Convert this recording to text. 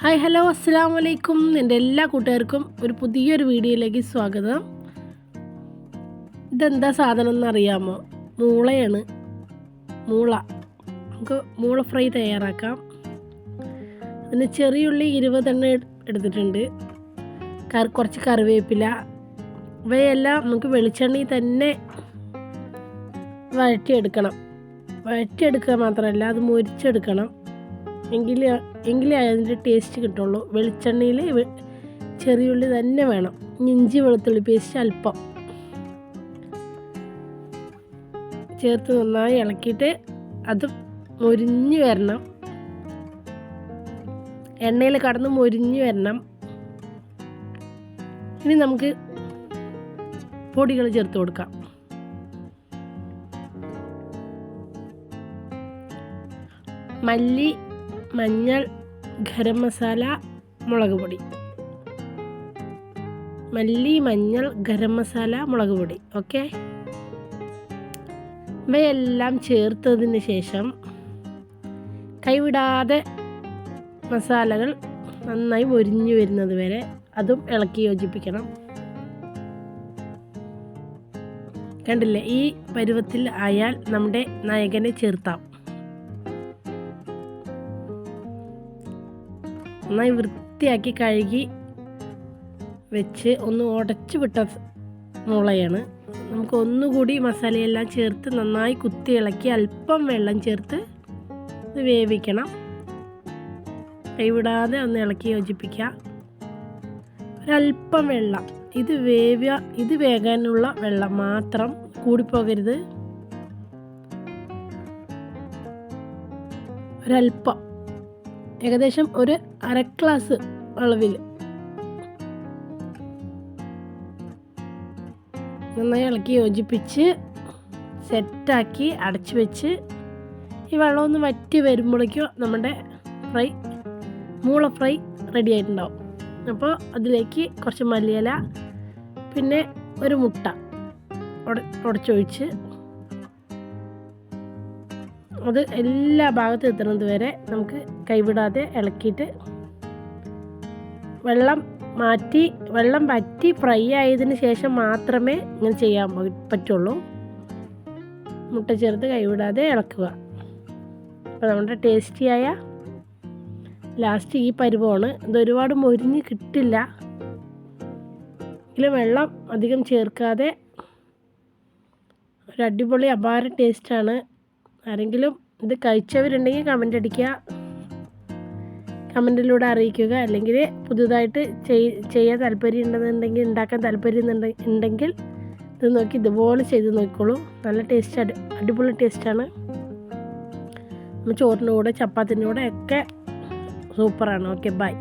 Hi hello അസ്സാം വലൈക്കും എന്റെ എല്ലാ കൂട്ടുകാർക്കും ഒരു പുതിയൊരു വീഡിയോയിലേക്ക് സ്വാഗതം. ഇതെന്താ സാധനം എന്നറിയാമോ മൂളയാണ്. മൂള. നമുക്ക് മൂള ഫ്രൈ തയ്യാറാക്കാം. അതിന് ചെറിയുള്ളി ഇരുപതെണ്ണം എട്- എടുത്തിട്ടുണ്ട്. കറി കുറച്ച് കറിവേപ്പില. ഇവയെല്ലാം നമുക്ക് വെളിച്ചെണ്ണയിൽ തന്നെ വഴറ്റിയെടുക്കണം. വഴറ്റിയെടുക്കുക മാത്രമല്ല അത് മുരിച്ചെടുക്കണം. എങ്കിലേ എങ്കിലേ അതിന്റെ ടേസ്റ്റ് കിട്ടുള്ളൂ. വെളിച്ചെണ്ണയിൽ ചെറിയുള്ളി തന്നെ വേണം. ഇഞ്ചി വെളുത്തുള്ളി പേസ്റ്റ് അല്പം. ചേർത്ത് നന്നായി ഇളക്കിയിട്ട് അത് മൊരിഞ്ഞ് വരണം. എണ്ണയിൽ കടന്ന് മൊരിഞ്ഞ് വരണം. ഇനി നമുക്ക് പൊടികൾ ചേർത്ത് കൊടുക്കാം. മല്ലി മഞ്ഞൾ ഗരം മസാല മുളക് പൊടി. മല്ലി മഞ്ഞൾ ഗരം മസാല മുളക് പൊടി. ഓക്കെ? ഇവയെല്ലാം ചേർത്തതിന് ശേഷം കൈവിടാതെ മസാലകൾ നന്നായി ഒരിഞ്ഞു വരുന്നത് വരെ അതും ഇളക്കി യോജിപ്പിക്കണം. കണ്ടില്ലേ? ഈ പരുവത്തിൽ ആയാൽ നമ്മുടെ നായകനെ ചേർത്താം. നന്നായി വൃത്തിയാക്കി കഴുകി വെച്ച് ഒന്ന് ഉടച്ചു വിട്ട മുളയാണ്. നമുക്ക് ഒന്നുകൂടി മസാലയെല്ലാം ചേർത്ത് നന്നായി കുത്തി ഇളക്കി അല്പം വെള്ളം ചേർത്ത് ഇത് വേവിക്കണം. കൈവിടാതെ ഒന്ന് ഇളക്കി യോജിപ്പിക്കുക. ഒരല്പം വെള്ളം. ഇത് വേവ ഇത് വേകാനുള്ള വെള്ളം മാത്രം കൂടിപ്പോകരുത്. ഒരല്പം. ഏകദേശം ഒരു അര ഗ്ലാസ് അളവിൽ. നന്നായി ഇളക്കി യോജിപ്പിച്ച് സെറ്റാക്കി അടച്ചു വെച്ച് ഈ വെള്ളം ഒന്ന് വറ്റി വരുമ്പോഴേക്കും നമ്മുടെ ഫ്രൈ മൂള ഫ്രൈ റെഡി ആയിട്ടുണ്ടാവും. അപ്പോൾ അതിലേക്ക് കുറച്ച് മല്ലിയില പിന്നെ ഒരു മുട്ട ഉട ഉടച്ചൊഴിച്ച് അത് എല്ലാ ഭാഗത്തും എത്തുന്നത് വരെ നമുക്ക് കൈവിടാതെ ഇളക്കിയിട്ട് വെള്ളം മാറ്റി വെള്ളം വറ്റി ഫ്രൈ ആയതിന് ശേഷം മാത്രമേ ഇങ്ങനെ ചെയ്യാൻ പറ്റുള്ളൂ. മുട്ട ചേർത്ത് കൈവിടാതെ ഇളക്കുക. അപ്പോൾ നമ്മുടെ ടേസ്റ്റിയായ ലാസ്റ്റ് ഈ പരുവമാണ്. ഇതൊരുപാട് മൊരിഞ്ഞ് കിട്ടില്ല. ഇതിൽ വെള്ളം അധികം ചേർക്കാതെ ഒരു അടിപൊളി അപാര ടേസ്റ്റാണ്. ആരെങ്കിലും ഇത് കഴിച്ചവരുണ്ടെങ്കിൽ കമന്റ് അടിക്കുക. കമന്റിലൂടെ അറിയിക്കുക. അല്ലെങ്കിൽ പുതുതായിട്ട് ചെയ് ചെയ്യാൻ താല്പര്യം ഉണ്ടെന്നുണ്ടെങ്കിൽ ഉണ്ടാക്കാൻ താല്പര്യം ഉണ്ടെങ്കിൽ ഇത് നോക്കി ഇതുപോലെ ചെയ്ത് നോക്കിക്കോളൂ. നല്ല ടേസ്റ്റ് അടി അടിപൊളി ടേസ്റ്റാണ് നമ്മൾ ചോറിന്റെ കൂടെ ചപ്പാത്തിന്റെ കൂടെ ഒക്കെ സൂപ്പറാണ് ഓക്കെ ബൈ